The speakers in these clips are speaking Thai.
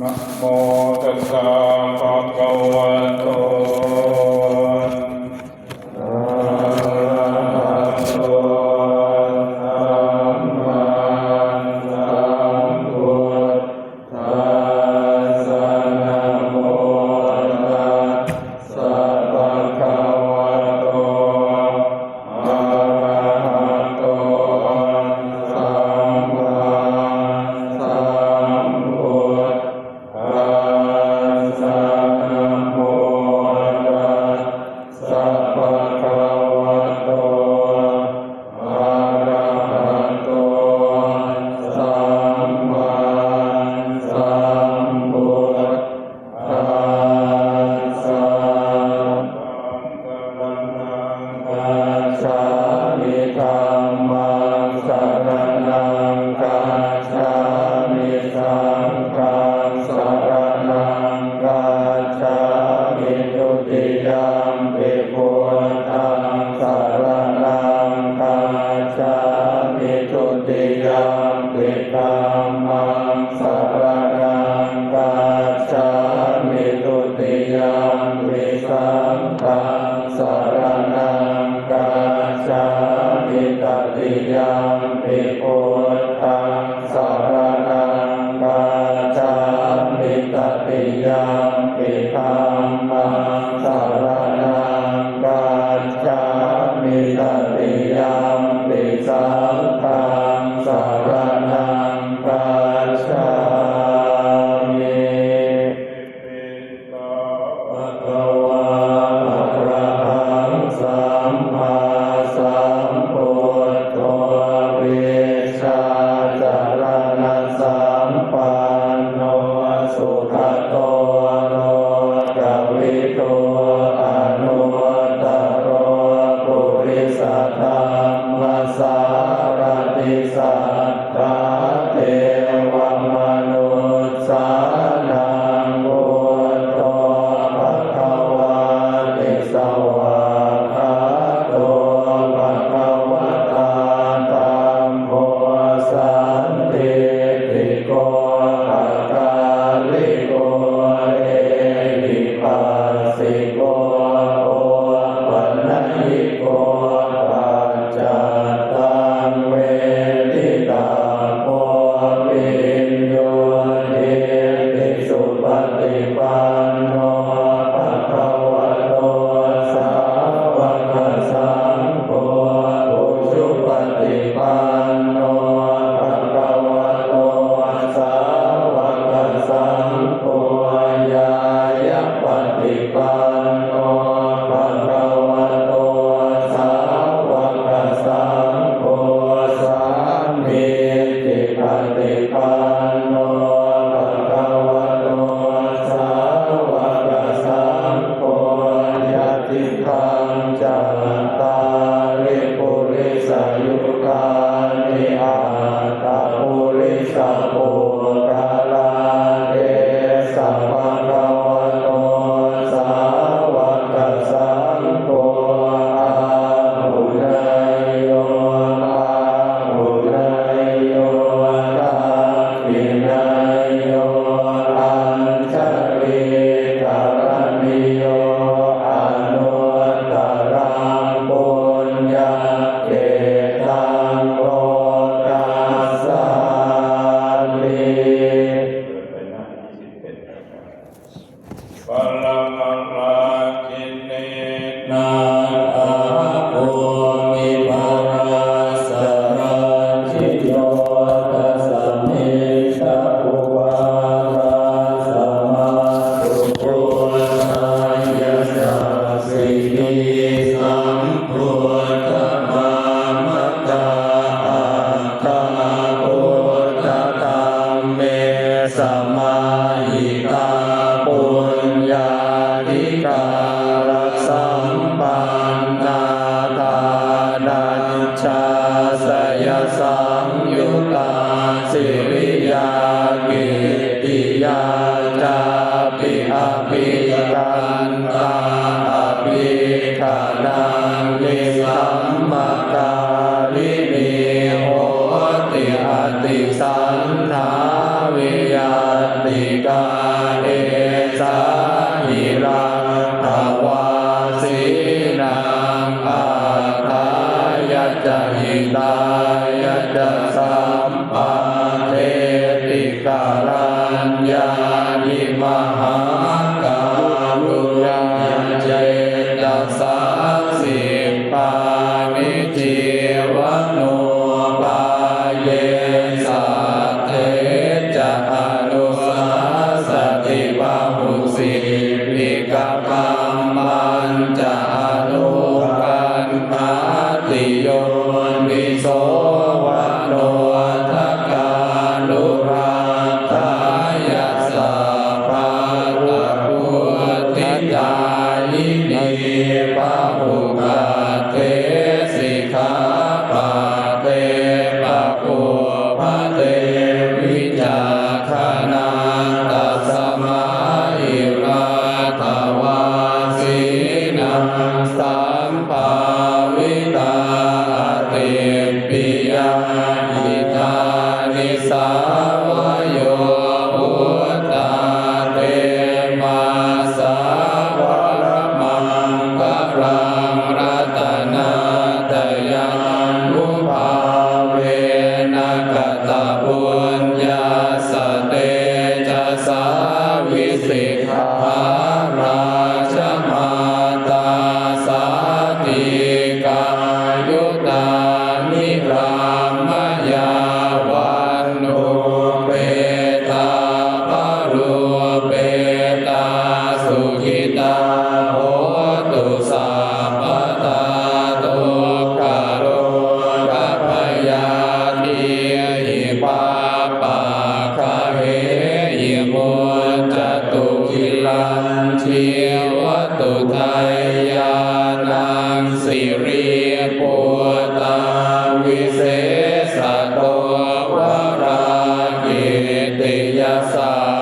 นะโมตัสสะภะคะวะโต Yang Beho วิเศษารา ださい。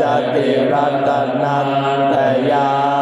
จติรัตนันตยา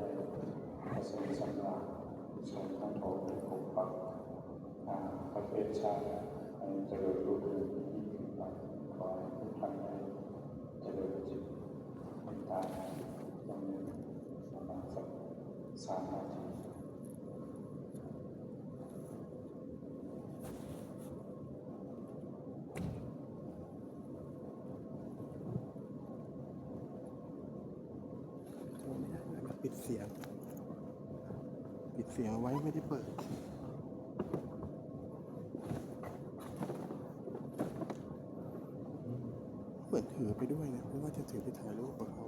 สมสัมมาสมทั้งโพธิปกปักประเทศชาติให้เจริญรุ่งเรืองยิ่งขึ้นไปขอให้ทุกท่านได้เจริญจิตเป็นตาตรงนี้ปมาณสักสามนาทีปิดเสียง เสียไว้ไม่ได้เปิด เหมือนถือไปด้วยนะเพราะว่าจะถือไปถ่ายรูปกับเขา